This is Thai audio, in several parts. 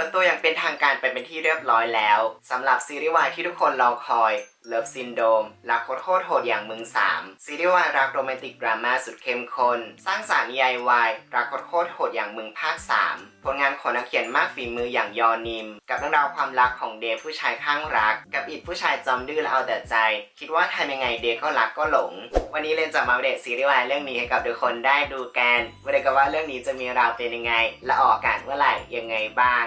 ปิดตัวอย่างเป็นทางการไปเป็นที่เรียบร้อยแล้วสำหรับซีรีส์วายที่ทุกคนรอคอย Love Syndrome รักโคตรโคตรโหดอย่างมึง3ซีรีส์วายรักโรแมนติกดราม่าสุดเข้มข้นสร้างสารรค์นิยายวายรักโคตรโคตรโหดอย่างมึงภาค 3 ผลงานของนักเขียนมากฝีมืออย่างยอนิม กับเรื่องราวความรักของเดย์ผู้ชายข้างรัก กับอิดผู้ชายจอมดื้อและเอาแต่ใจ คิดว่าทำยังไงเดย์ก็รักก็หลง วันนี้เลนจะมาอัปเดตซีรีส์วายเรื่องนี้ให้กับทุกคนได้ดูกันว่าเดกันว่าเรื่องนี้จะมีราวเป็นยังไง และออกอากาศเมื่อไหร่ยังไงบ้าง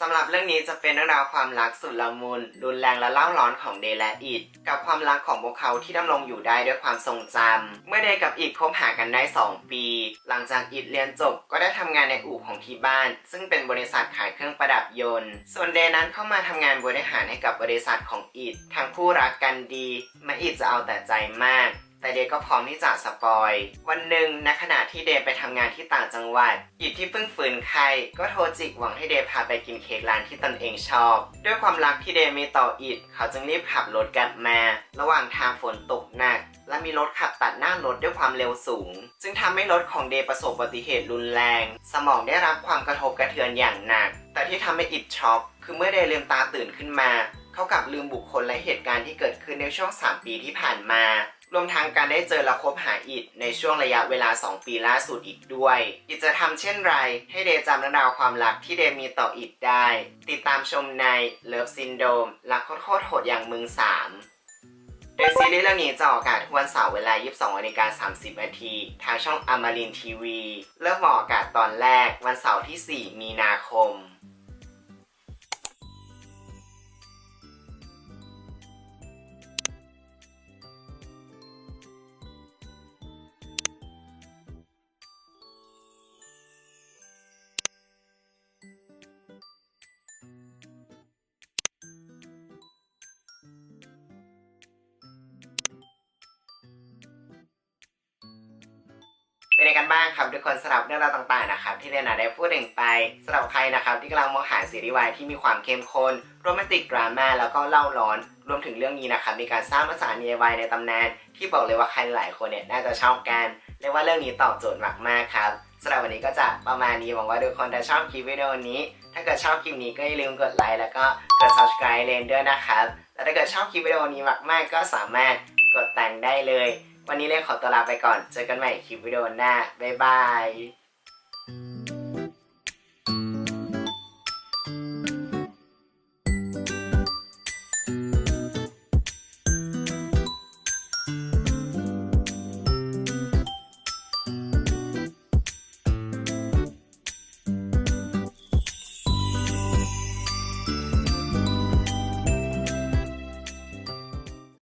สำหรับเรื่องนี้จะเป็นเรื่องราวความรักสุดละมุนรุนแรงและเล่าร้อนของเดย์และอิดกับความรักของพวกเขาที่ดำรงอยู่ได้ด้วยความทรงจำเมื่อเดย์กับอิดคบหากันได้ 2 ปี หลังจากอิดเรียนจบก็ได้ทำงานในอู่ของที่บ้าน ซึ่งเป็นบริษัทขายเครื่องประดับยนต์ ส่วนเดย์นั้นเข้ามาทำงานบริหารให้กับบริษัทของอิดทั้งคู่รักกันดีแม้อิดจะเอาแต่ใจมาก แต่เดย์ก็พร้อมที่จะสปอย วันหนึ่งในขณะที่เดย์ไปทำงานที่ต่างจังหวัดอิดที่เพิ่งฝืนไข้ก็โทรจิกหวังให้เดย์พาไปกินเค้กร้านที่ตนเองชอบ ด้วยความรักที่เดย์มีต่ออิดเขาจึงรีบขับรถกลับมา ระหว่างทางฝนตกหนัก และมีรถขับตัดหน้ารถด้วยความเร็วสูง จึงทำให้รถของเดย์ประสบอุบัติเหตุรุนแรง สมองได้รับความกระทบกระเทือนอย่างหนัก แต่ที่ทำให้อิดช็อกคือเมื่อเดย์ลืมตาตื่นขึ้นมา เขากลับลืมบุคคลและเหตุการณ์ที่เกิดขึ้นในช่วง 3 ปีที่ผ่านมา รวมทั้งการได้เจอและคบหาอิดในช่วงระยะเวลา 2 ปีล่าสุดอีกด้วย อิดจะทำเช่นไร ให้เดย์จำเรื่องราวความรักที่เดมีต่ออิดได้ ติดตามชมใน Love Syndrome รักโคตรโหดอย่างมึง3โดยซีรีส์เรื่องนี้จะออกอากาศทุกวันเสาร์เวลา 22นาฬิกา30 นาทีทางช่องอมรินทีวี เริ่มออกอากาศตอนแรกวันเสาร์ที่ 4 มีนาคม เป็นยังไงกันบ้างครับทุกคนสำหรับเรื่องราวต่างๆนะครับที่เรนาได้พูดถึงไปสำหรับใครนะครับที่กำลังมองหาซีรีส์วายที่มีความเข้มข้นโรแมนติกดราม่าแล้วก็เล่าร้อน รวมถึงเรื่องนี้นะครับมีการสร้างภาษาเนวายในตำนาน ที่บอกเลยว่าใครหลายคนเนี่ยน่าจะชอบกันเรียกว่าเรื่องนี้ตอบโจทย์มากๆครับสำหรับวันนี้ก็จะประมาณนี้หวังว่าทุกคนจะชอบคลิปวิดีโอนี้ ถ้าเกิดชอบคลิปนี้ก็อย่าลืมกดไลค์แล้วก็กด subscribe เลนด้วยนะครับและถ้าเกิดชอบคลิปวิดีโอนี้มากๆ ก็สามารถกดแต่งได้เลย วันนี้เล็กขอตัวลาไปก่อน เจอกันใหม่คลิปวิดีโอหน้า บ๊ายบาย